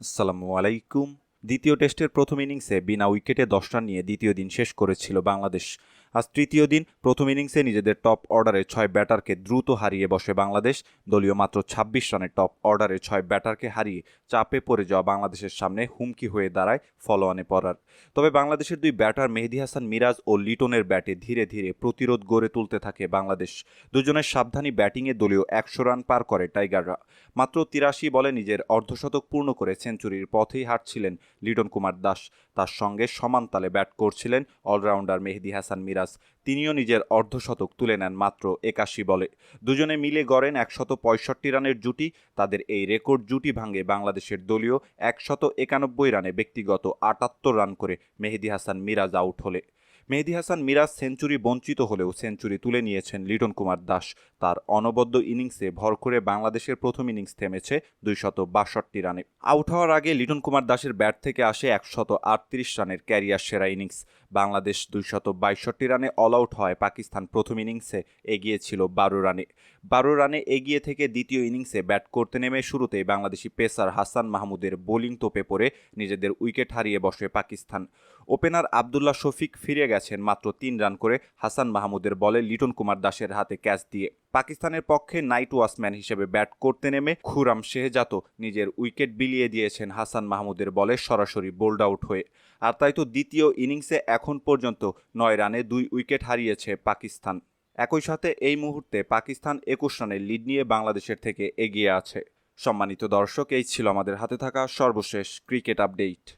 আসসালামু আলাইকুম। দ্বিতীয় টেস্টের প্রথম ইনিংসে বিনা উইকেটে দশ রান নিয়ে দ্বিতীয় দিন শেষ করেছিল বাংলাদেশ। আজ তৃতীয় দিন প্রথম ইনিংসে নিজেদের টপ অর্ডারে ছয় ব্যাটারকে দ্রুত হারিয়ে বসে বাংলাদেশ। দলীয় মাত্র ছাব্বিশ রানের টপ অর্ডারে ছয় ব্যাটারকে হারিয়ে চাপে পড়ে যাওয়া বাংলাদেশের সামনে হুমকি হয়ে দাঁড়ায় ফলোয়ানে পড়ার তবে বাংলাদেশের দুই ব্যাটার মেহেদি হাসান মিরাজ ও লিটনের ব্যাটে ধীরে ধীরে প্রতিরোধ গড়ে তুলতে থাকে বাংলাদেশ। দুজনের সাবধানী ব্যাটিংয়ে দলীয় একশো রান পার করে টাইগাররা। মাত্র তিরাশি বলে নিজের অর্ধশতক পূর্ণ করে সেঞ্চুরির পথেই হাঁটছিলেন লিটন কুমার দাস। তার সঙ্গে সমান তালে ব্যাট করছিলেন অলরাউন্ডার মেহেদি হাসান মিরাজ। তিনিও নিজের অর্ধশতক তুলে নেন মাত্র একাশি বলে। দুজনে মিলে গড়েন একশত পঁয়ষট্টি রানের জুটি। তাদের এই রেকর্ড জুটি ভাঙে বাংলাদেশের দলীয় একশত একানব্বই রানে ব্যক্তিগত আটাত্তর রান করে মেহেদি হাসান মিরাজ আউট হলে। মেহেদি হাসান মিরাজ সেঞ্চুরি বঞ্চিত হলেও সেঞ্চুরি তুলে নিয়েছেন লিটন কুমার দাস। তার অনবদ্য ইনিংসে ভর করে বাংলাদেশের প্রথম ইনিংস থেমেছে দুইশত বাষট্টি রানে। আউট হওয়ার আগে লিটন কুমার দাসের ব্যাট থেকে আসে একশত আটত্রিশ রানের ক্যারিয়ার সেরা ইনিংস। বাংলাদেশ দুইশত বাইষট্টি রানে অল আউট হয় পাকিস্তান প্রথম ইনিংসে এগিয়ে ছিল বারো রানে। বারো রানে এগিয়ে থেকে দ্বিতীয় ইনিংসে ব্যাট করতে নেমে শুরুতেই বাংলাদেশি পেসার হাসান মাহমুদের বোলিং তোপে পড়ে নিজেদের উইকেট হারিয়ে বসে পাকিস্তান। ওপেনার আবদুল্লাহ শফিক ফিরে গেছেন মাত্র তিন রান করে হাসান মাহমুদের বলে লিটন কুমার দাসের হাতে ক্যাচ দিয়ে। পাকিস্তানের পক্ষে নাইট ওয়াচম্যান হিসেবে ব্যাট করতে নেমে খুরাম শেহজাত নিজের উইকেট বিলিয়ে দিয়েছেন হাসান মাহমুদের বলে সরাসরি বোল্ড আউট হয়ে। আর তাই তো দ্বিতীয় ইনিংসে এখন পর্যন্ত নয় রানে দুই উইকেট হারিয়েছে পাকিস্তান। একই সাথে এই মুহূর্তে পাকিস্তান একুশ রানের লিড নিয়ে বাংলাদেশের থেকে এগিয়ে আছে। সম্মানিত দর্শক, এই ছিল আমাদের হাতে থাকা সর্বশেষ ক্রিকেট আপডেট।